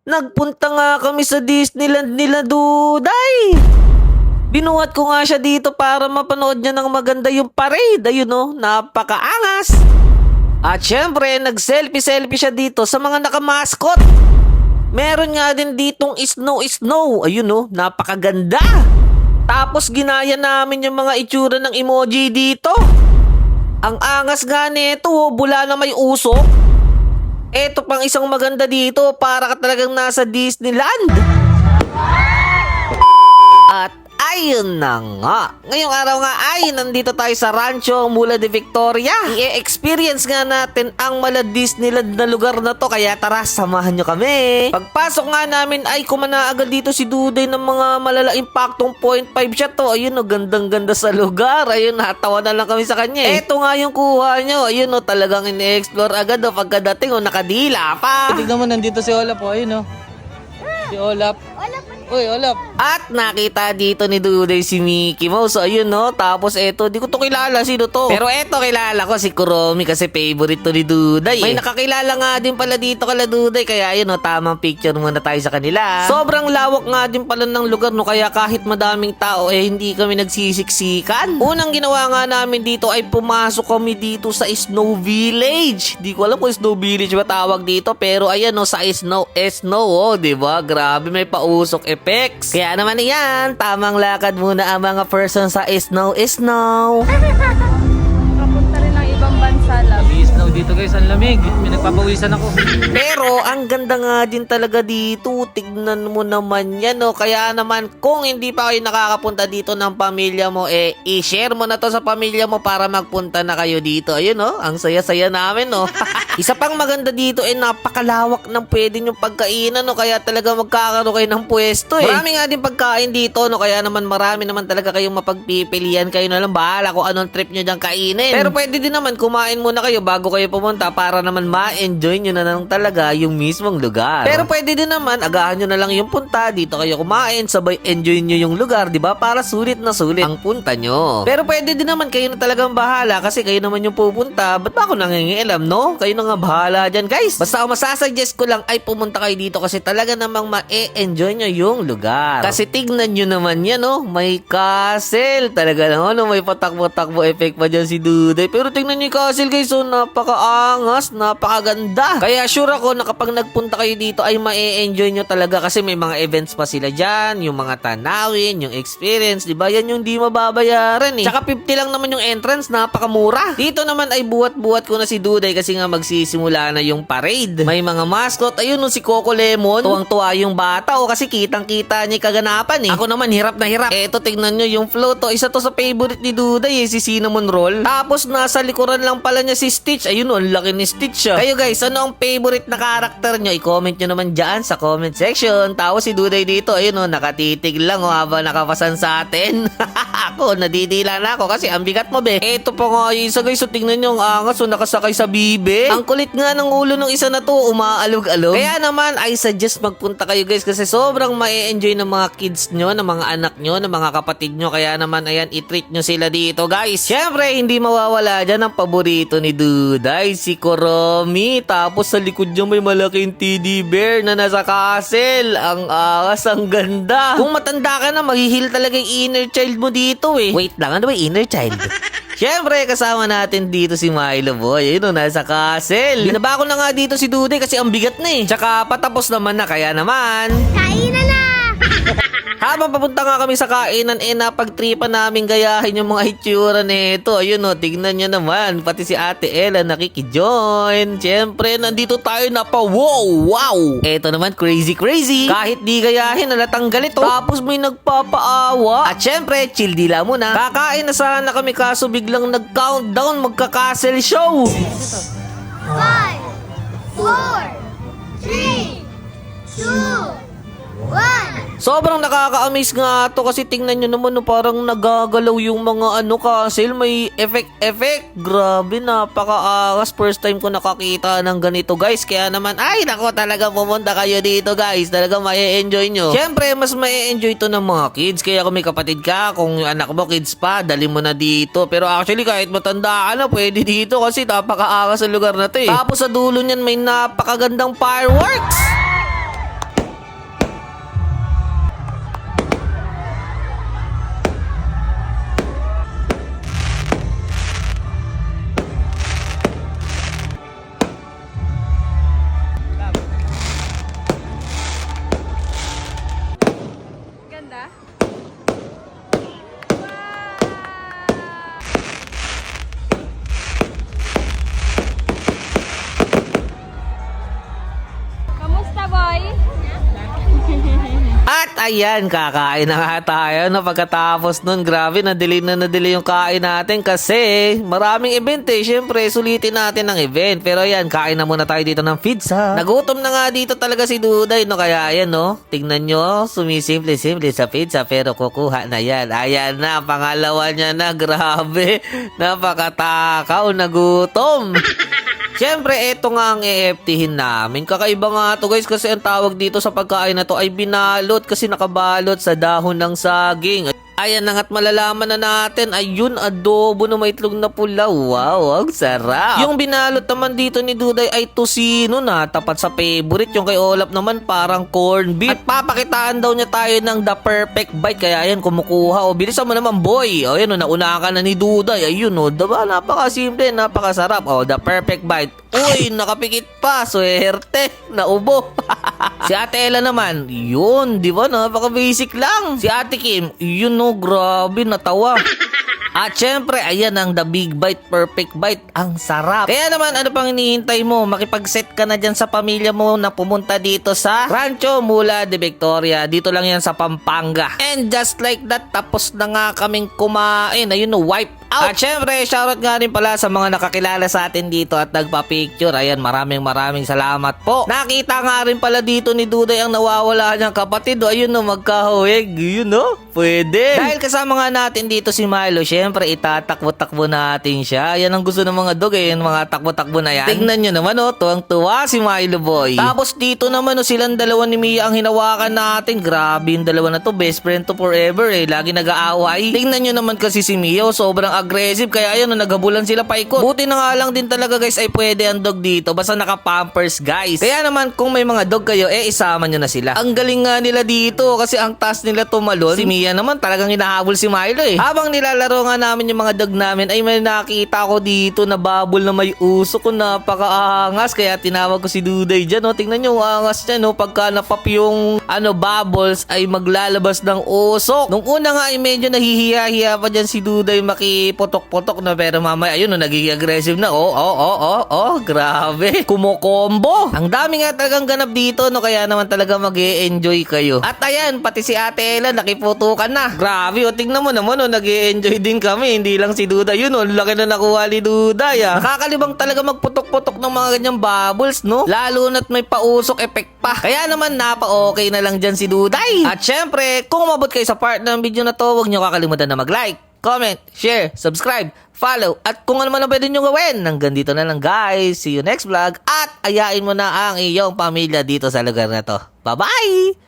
Nagpunta nga kami sa Disneyland nila, Duday. Binuhat ko nga siya dito para mapanood niya ng maganda yung parade. Ayun no, napakaangas. At syempre, nag-selfie-selfie siya dito sa mga nakamaskot. Meron nga din ditong snow-snow. Ayun no, napakaganda. Tapos ginaya namin yung mga itsura ng emoji dito. Ang angas nga nito, oh, bula na may usok. Eto pang isang maganda dito, para ka talagang nasa Disneyland. Ayun na nga. Ngayong araw nga ay nandito tayo sa Rancho Mula de Victoria. I-experience nga natin ang mala Disneyland na lugar na to. Kaya tara, samahan nyo kami. Pagpasok nga namin ay kumana agad dito si Duday ng mga malala impactong 0.5 siya to. Ayun o, gandang ganda sa lugar. Ayun, natawa na lang kami sa kanya. eh. Eto nga yung kuha nyo. Ayun o, talagang ini-explore agad o. Pagkadating o, nakadila pa. Tignan mo, nandito si Olap, oh. Ayun, oh. Si Olap. Uy, Olap. At nakita dito ni Duday si Mickey Mouse. So, ayun no. Tapos eto, di ko to kilala. Sino to? Pero eto, kilala ko si Kuromi kasi favorite to ni Duday. May nakakilala nga din pala dito kala Duday. Kaya ayun no, tamang picture muna tayo sa kanila. Sobrang lawak nga din pala ng lugar no. Kaya kahit madaming tao eh hindi kami nagsisiksikan. Unang ginawa nga namin dito ay pumasok kami dito sa Snow Village. Di ko alam kung Snow Village ba tawag dito. Pero ayan no, sa Snow, Snow oh, di ba? Grabe may pausok effects. Kaya naman yan, tamang lakad muna ang mga person sa Snow, Snow. Kapunta rin ng ibang bansa lang. Snow dito guys, ang lamig. May nagpapawisan ako. Pero ang ganda nga din talaga dito. Tignan mo naman yan, no? Kaya naman, kung hindi pa kayo nakakapunta dito ng pamilya mo, eh, i-share mo na to sa pamilya mo para magpunta na kayo dito. Ayun, no? Ang saya-saya namin, no? Isa pang maganda dito, eh, napakalawak ng pwede yung pagkainan, no? Kaya talaga magkakaroon kayo ng pwesto, eh. Marami nga din pagkain dito, no? Kaya naman marami naman talaga kayong mapagpipilian. Kayo na lang bahala kung anong trip nyo dyan kainin. Pero pwede din naman kumain muna kayo bago kayo pumunta para naman ma-enjoy nyo na lang talaga yung mismong lugar. Pero pwede din naman, agahan nyo na lang yung punta, dito kayo kumain, sabay enjoy nyo yung lugar, di ba? Para sulit na sulit ang punta nyo. Pero pwede din naman kayo na talagang bahala kasi kayo naman yung pupunta. Ba't ba ako nangingialam, no? Kayo na nga bahala dyan, guys. Basta ang masasuggest ko lang ay pumunta kayo dito kasi talaga namang ma-enjoy nyo yung lugar. Kasi tignan nyo naman yan, no? May castle. Talaga naman, no? May patakbo-takbo effect pa dyan si Duday. Pero tignan nyo yung castle, guys. So, napakaangas, napakaganda. Kaya sure ako na kapag nagpunta kayo dito ay ma-enjoy nyo talaga kasi may mga events pa sila dyan, yung mga tanawin, yung experience, di ba? Yan yung di mababayaran eh. Tsaka 50 lang naman yung entrance, napakamura. Dito naman ay buhat-buhat ko na si Duday kasi nga magsisimula na yung parade. May mga mascot, ayun no, si Coco Lemon, tuwang-tuwa yung bata o kasi kitang-kita niya yung kaganapan eh. Ako naman hirap na hirap. Eto tignan nyo yung flow to, isa to sa favorite ni Duday eh, si Cinnamon Roll. Tapos nasa likuran lang pala niya si Stitch. Ayun oh, ang laki ni Stitch ah. Kayo guys, ano ang favorite na karakter nyo? I-comment nyo naman dyan sa comment section. Tapos si Duday dito, ayun oh, nakatitig lang oh, habang nakapasan sa atin. ako, nadidila na ako kasi ang bigat mo be. Eto pa nga yung isa guys, so tingnan nyo ang angas, so nakasakay sa bibe. Ang kulit nga ng ulo ng isa na to, umaalog-alog. Kaya naman, I suggest magpunta kayo guys kasi sobrang ma-enjoy ng mga kids nyo, ng mga anak nyo, ng mga kapatid nyo. Kaya naman, ayan, i-treat nyo sila dito guys. Siyempre, hindi mawawala dyan ang paborito ni Duday, si Koromi. Tapos sa likod niya may malaking teddy bear na nasa castle. Ang angas, ang ganda. Kung matanda ka na, maghihil talaga yung inner child mo dito eh. Wait lang, ano ba inner child? Siyempre, kasama natin dito si Milo Boy. Ayun o, nasa castle. Binaba ko na nga dito si Duday kasi ang bigat na eh. Tsaka patapos naman na, kaya naman. Kainan na! Habang papunta nga kami sa kainan, eh napagtripan namin gayahin yung mga itsura nito. Ayun o, tignan nyo naman. Pati si Ate Ella nakikijoin. Siyempre, nandito tayo na pa. Wow! Wow! Eto naman, crazy crazy. Kahit di gayahin, nalatang galito. Tapos may nagpapaawa. At siyempre, chill dila muna. Kakain na sana kami kaso biglang nag-countdown magka-castle show. Five, four, three, two, one. Sobrang nakaka-amaze nga to kasi tingnan nyo naman no, parang nagagalaw yung mga ano castle, may effect-effect. Grabe, napaka-angas. First time ko nakakita ng ganito guys. Kaya naman, ay nako talaga pumunta kayo dito guys. Talaga may enjoy nyo. Siyempre, mas may enjoy to ng mga kids. Kaya kung may kapatid ka, kung anak mo kids pa, dali mo na dito. Pero actually, kahit matanda ka na, pwede dito kasi napaka-angas sa lugar na to eh. Tapos sa dulo niyan, may napakagandang fireworks. Ayan, kakain na nga tayo no pagkatapos nun. Grabe, na-delay na na-delay yung kain natin kasi maraming event eh. Siyempre, sulitin natin ang event. Pero ayan, kain na muna tayo dito ng pizza. Nagutom na nga dito talaga si Duday no. Kaya ayan no, tingnan nyo, sumisimple-simple sa pizza pero kukuha na yan. Ayan na, pangalawa niya na. Grabe, napakatakaw, nagutom. Siyempre, eto nga ang EFThin namin. Kakaiba nga to guys kasi ang tawag dito sa pagkain na to ay binalot kasi nakabalot sa dahon ng saging. Ayan na nga't malalaman na natin. Ayun, adobo na may itlog na pula. Wow, ang sarap. Yung binalot naman dito ni Duday ay tosino na. Tapat sa favorite. Yung kay Olap naman parang corn beef. At papakitaan daw niya tayo ng the perfect bite. Kaya ayan, kumukuha. O, bilisan mo naman boy. O, ayan, o, nauna ka na ni Duday. Ayun, o, diba? Napakasimple, napakasarap. O, the perfect bite. Uy, nakapikit pa. Swerte. Naubo. si Ate Ella naman, yun, di ba? Napaka-basic lang. Si Ate Kim, yun no, grabe, natawa. At syempre, ayan ang The Big Bite Perfect Bite. Ang sarap. Kaya naman, ano pang hinihintay mo? Makipag-set ka na dyan sa pamilya mo na pumunta dito sa Rancho Mula de Victoria. Dito lang yan sa Pampanga. And just like that, tapos na nga kaming kumain. Ayun no, wipe out. At syempre, shoutout nga rin pala sa mga nakakilala sa atin dito at nagpa-picture. Ayan, maraming maraming salamat po. Nakita nga rin pala dito ni Duday ang nawawala niyang kapatid. O, ayun no, magkahuwig. Yun no, pwede. Dahil kasama nga natin dito si Milo, syempre itatakbo-takbo natin siya. Yan ang gusto ng mga dog eh, yung mga takbo-takbo na yan. Tingnan nyo naman oh, tuwang-tuwa si Milo boy. Tapos dito naman oh, silang dalawa ni Mia ang hinawakan natin. Grabe yung dalawa na to, best friend to forever eh. Lagi nag-aaway. Tingnan nyo naman kasi si Mia, oh, sobrang aggressive. Kaya ayun, naghabulan sila paikot. Buti na nga lang din talaga guys ay pwede ang dog dito. Basta naka-pampers guys. Kaya naman kung may mga dog kayo, eh isama nyo na sila. Ang galing nga nila dito kasi ang task nila tumalon. Si Mia naman talagang hinahabol si Milo eh. Habang nilalaro nga namin yung mga dog namin ay may nakita ko dito na bubble na may uso ko napakaangas. Kaya tinawag ko si Duday dyan. No? Tingnan nyo ang angas niya. No? Pagka napap yung ano, bubbles ay maglalabas ng usok. Nung una nga ay medyo nahihiya-hiya pa dyan si Duday makipotok-potok na pero mamaya ayun no, nagiging aggressive na. Oh, oh, oh, oh, oh, grabe. Kumukombo. Ang dami nga talagang ganap dito no kaya naman talaga mag enjoy kayo. At ayan, pati si Ate Ella nakiputukan na. Grabe, o tingnan mo naman o nag enjoy din kami. Hindi lang si Duda yun o. Laki na nakuha ni Duda ya. Nakakalibang talaga magputok-putok ng mga ganyang bubbles no. Lalo na't may pausok effect pa. Kaya naman napa-okay na lang dyan si Duday. At syempre, kung umabot kayo sa part ng video na to, huwag nyo kakalimutan na mag-like comment, share, subscribe, follow, at kung ano man ang pwede nyo gawin. Hanggang dito na lang guys. See you next vlog. At ayain mo na ang iyong pamilya dito sa lugar na to. Bye-bye!